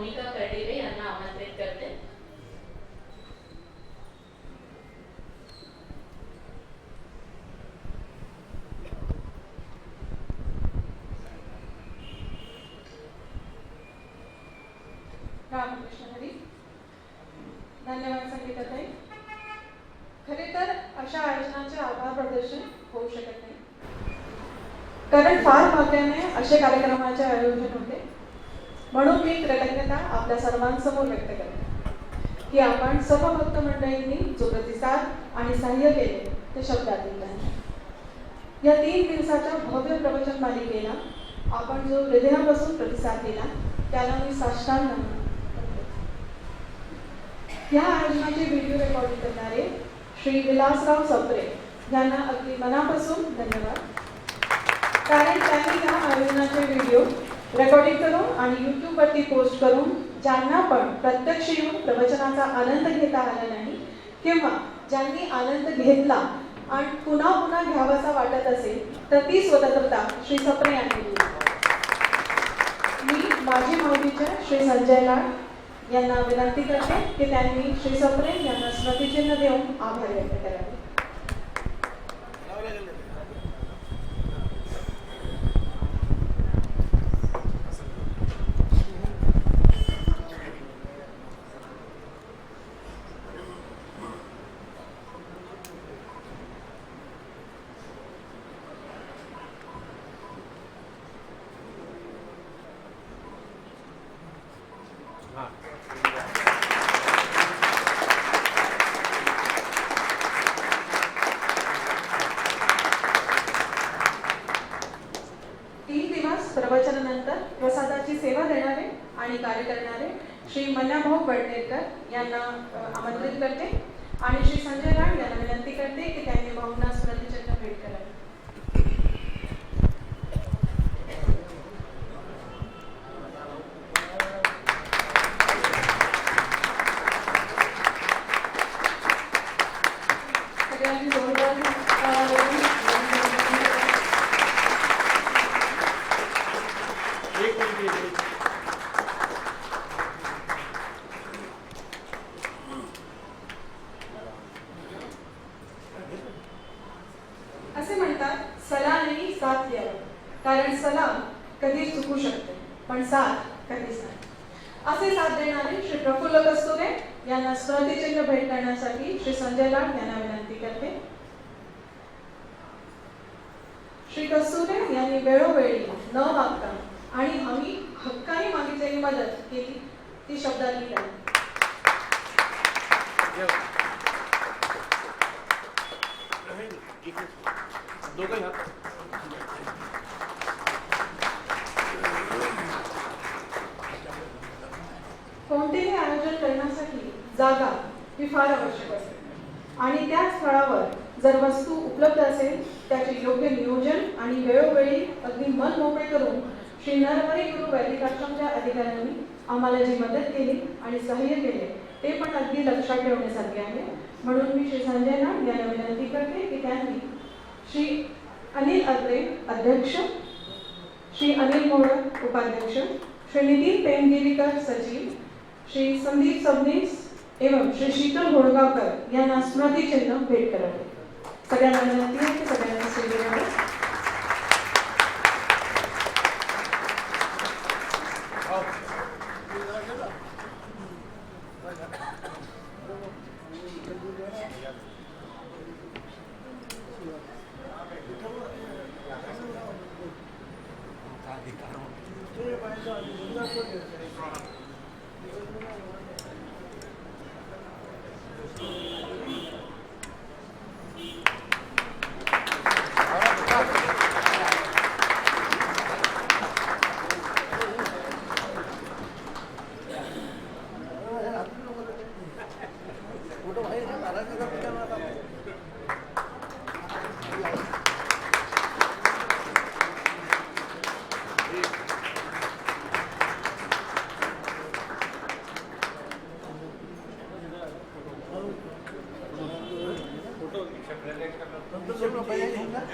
मोनिका कर्डिले यांना आमंत्रित करते. रामकृष्ण हरी. धन्यवाद संगीताताई खरे तर अशा आयोजनाचे आभार प्रदर्शन होऊ शकत नाही. कारण फार भाग्याने असे कार्यक्रमाचे आयोजन होते कृतज्ञता आपल्या सर्वांसमोर व्यक्त करते. की आपण सर्व भक्त मंडळींनी जो प्रतिसाद आणि सहाय्य केले ते शब्दात नाही. या तीन दिवसाच्या भव्य प्रवचन मालिकेला आपण जो हृदयापासून प्रतिसाद दिला त्याला मी साष्टांग या आयोजनाचे व्हिडिओ रेकॉर्डिंग करणारे श्री विलासराव सप्रे यांना अगदी मनापासून धन्यवाद. कारण त्यांनी या आयोजनाचे व्हिडिओ रेकॉर्डिंग करून आणि यूट्यूबवरती पोस्ट करून ज्यांना पण प्रत्यक्ष येऊन प्रवचनाचा आनंद घेता आला नाही किंवा ज्यांनी आनंद घेतला आणि पुन्हा पुन्हा घ्यावासा वाटत असेल तर ती स्वतंत्रता श्री सप्रे यांनी दिली. मी माझी माहितीच्या श्री संजय लाड यांना विनंती करते की त्यांनी श्री सप्रे यांना स्मृतिचिन्ह देऊन आभार व्यक्त करावे. तीन दिवस प्रवचनानंतर प्रसादाची सेवा देणारे आणि कार्य करणारे श्री मल्लाभाऊ बडनेरकर यांना आमंत्रित करते. आणि श्री संजय राण यांना विनंती करते की त्यांनी भाऊना Thank you so much. वेळोवेळी न मागता आणि आम्ही हक्काने मागितलेली मदत केली ती शब्दांनी कोणतेही आयोजन करण्यासाठी जागा ही फार आवश्यक असते. आणि त्या स्थळावर जर वस्तू उपलब्ध असेल त्याचे योग्य नियोजन आणि वेळोवेळी अगदी मन मोकळे करून श्री नरहरी गुरु वैदिक आश्रमच्या अधिकाऱ्यांनी आम्हाला जी मदत केली आणि सहाय्य केले ते पण अगदी लक्षात ठेवण्यासारखे आहे. म्हणून मी श्री संजय नाथ यांना विनंती करते की त्यांनी श्री अनिल अत्रे अध्यक्ष श्री अनिल मोडक उपाध्यक्ष श्री नितीन पेमगिरीकर सचिव श्री संदीप सबनीस एवं श्री शीतल होळगावकर यांना स्मृतिचिन्ह भेट करावे. सगळ्यांना विनंती आहे की सगळ्यांना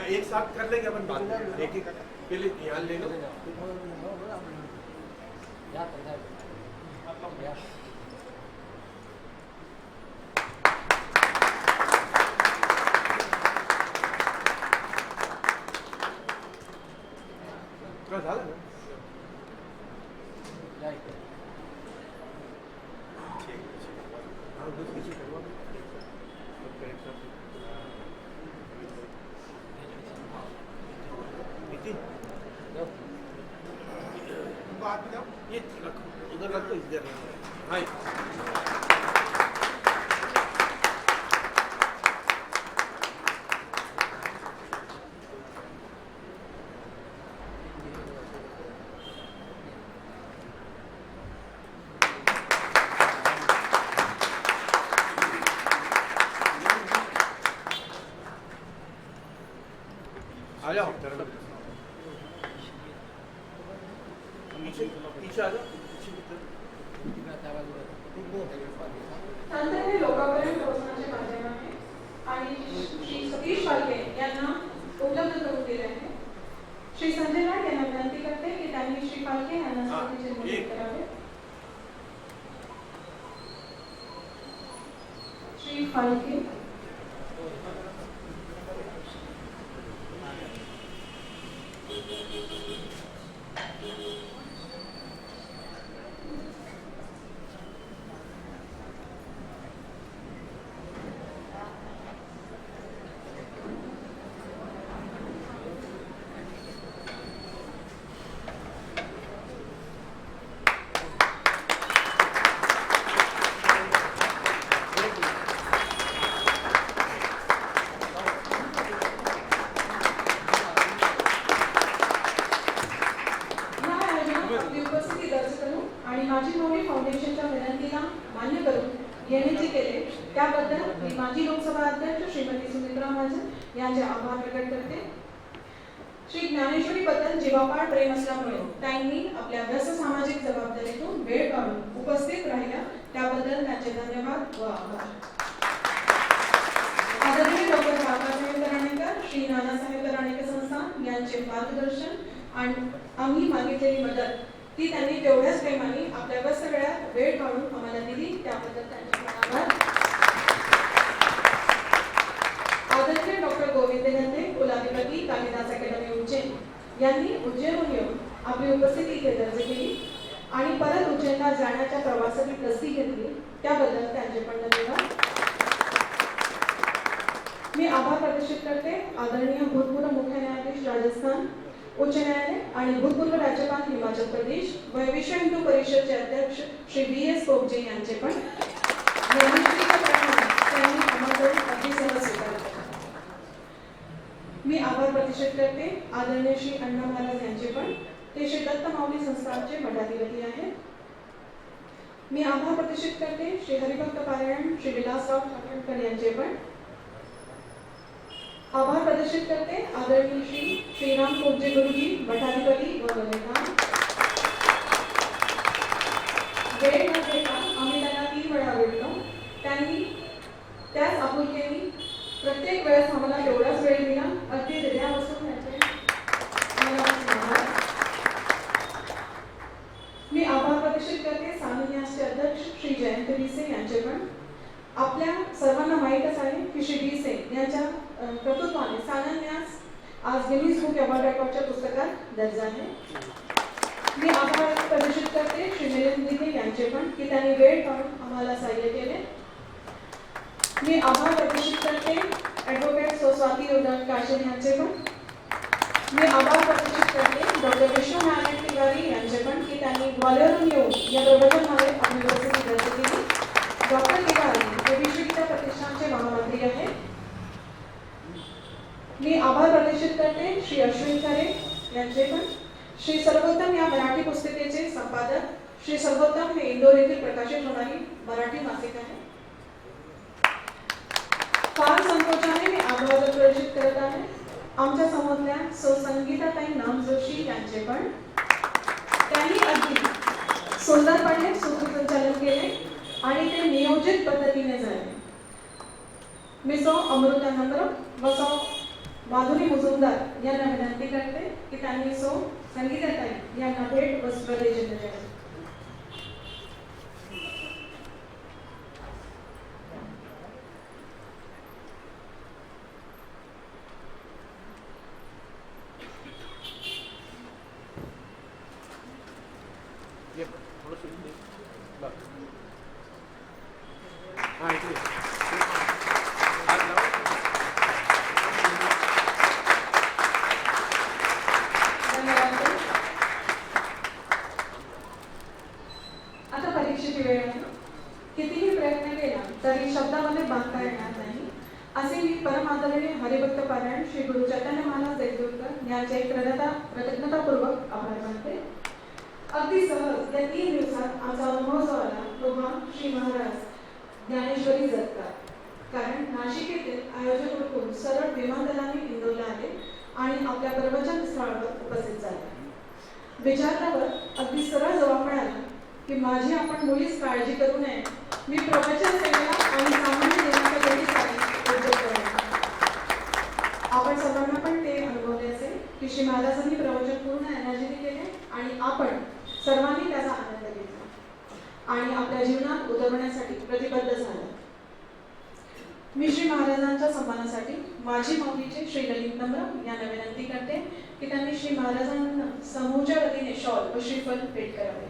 एक साथ कर लेंगे अपन बात एक ही पहले ध्यान ले लो का झालं ना ठीक आहे, ठीक आहे. हा, दूध किती ठेवा? फक्त एक साथ. किती? पीछे पीछे आ जाओ पीछे की लोकांपर्यंत पोहोचण्याचे माध्यम आणि श्री सतीश फाळके यांना उपलब्ध करून दिले आहे श्री संजय नाईक यांना विनंती करते की त्यांनी श्री फाळके यांना हा, स्मृतिचिन्ह करावे श्री फाळके जीवापाड प्रेम असल्यामुळे त्यांनी आपल्या व्यस्त सामाजिक जबाबदारीतून वेळ काढून उपस्थित राहिल्या त्याबद्दल त्यांचे धन्यवाद व आभार. आदरणीय डॉक्टर बाबासाहेब तराणेकर श्री नानासाहेब तराणेकर संस्थान यांचे मार्गदर्शन आणि आम्ही मागितलेली मदत ती त्यांनी तेवढ्याच प्रेमाने आपल्या व्यस्त वेळात वेळ काढून आम्हाला दिली त्याबद्दल त्यांचे आभार. आदरणीय डॉक्टर गोविंद गंधे कुलाधिपती कालिदास अकॅडमी यांनी उज्जैनहून येऊन आपली उपस्थिती इथे दर्ज केली आणि परत उज्जैनला जाण्याच्या प्रवासाची प्रस्ती घेतली. त्याबद्दल त्यांचे पण धन्यवाद. मी आभार प्रदर्शित करते. आदरणीय भूतपूर्व मुख्य न्यायाधीश राजस्थान उच्च न्यायालय आणि भूतपूर्व राज्यपाल हिमाचल प्रदेश व विश्व हिंदू परिषदचे अध्यक्ष श्री बी एस पोपजे यांचे पण त्यांनी मी आभार प्रतिष्ठित करते. आदरणीय श्री अण्णा महाराज यांचे पण. ते श्री दत्त माऊली संस्थानचे मठाधिपती आहेत. मी आभार प्रतिष्ठित करते श्री हरिभक्त पारायण श्री विलासराव ठाकरकर यांचे पण. आभार प्रदर्शित करते आदरणीय श्री श्रीराम पोपजे गुरुजी मठाधिपती व वलेखान वेळ न देता आम्ही त्यांना तीन वेळा भेटलो. त्यांनी त्याच आपुलकेने प्रत्येक वेळेस आम्हाला एवढाच वेळ दिला. अगदी हृदयापासून त्यांचे मनापासून आभार. मी आभार प्रदर्शित करते अध्यक्ष श्री जयंत विसे यांचे पण आपल्या सर्वांना माहीतच आहे की श्री भिसे यांच्या कर्तृत्वाने सानन्यास आज गिनीज बुक अवॉर्ड रेकॉर्डच्या पुस्तकात दर्जा आहे. मी आभार प्रदर्शित करते श्री मिलिंद दिघे यांचे पण की त्यांनी वेळ काढून आम्हाला सहाय्य केले. मी आभार प्रदर्शित करते ॲडव्होकेट सो स्वाती उदन काशेन यांचे पण मी आभार तिवारी की त्यांनी येऊन या आपली उपस्थिती केली. डॉक्टर तिवारी हे विश्वविद्या प्रतिष्ठानचे महामंत्री आहेत. मी आभार प्रदर्शित करते श्री अश्विन खरे यांचे पण. श्री सर्वोत्तम या मराठी पुस्तिकेचे संपादक. श्री सर्वोत्तम हे इंदोर येथील प्रकाशित होणारी मराठी मासिक आहे. फार संकोचाने मी आभार आहे आमच्या समोरल्या सो संगीताताई नाम जोशी यांचे पण त्यांनी अगदी सुंदरपणे संचालन केले आणि ते नियोजित पद्धतीने झाले. मी सो अमृता नंद्र व सौ माधुरी मुजुमदार यांना विनंती करते की त्यांनी सो संगीताताई यांना भेट व स्वदेश द्यावी Yep. All right, Ah, Nashik येथे आयोजन रोखून सरळ विमानदलाने हिंदवला आहे आणि आपल्या प्रवचन स्थळावर उपस्थित झाले. विचारल्यावर अगदी सरळ जवाब मिळाला की माझी आपण मुलीच काळजी करू नये. मी प्रवचन सेवेला आणि सामान्य आपण सर्वांना पण ते अनुभवले असेल की श्री महाराजांनी प्रवचन पूर्ण एनर्जीने केले आणि आपण सर्वांनी त्याचा आनंद घेतला. आणि आपल्या जीवनात उतरवण्यासाठी प्रतिबद्ध झाला. मी श्री महाराजांच्या सन्मानासाठी माझी भावनीचे श्री ललित नम्र यांना विनंती करते की त्यांनी श्री महाराजांना समोरच्या वतीने शॉल व श्रीफल भेट करावे.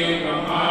जगद्गुरु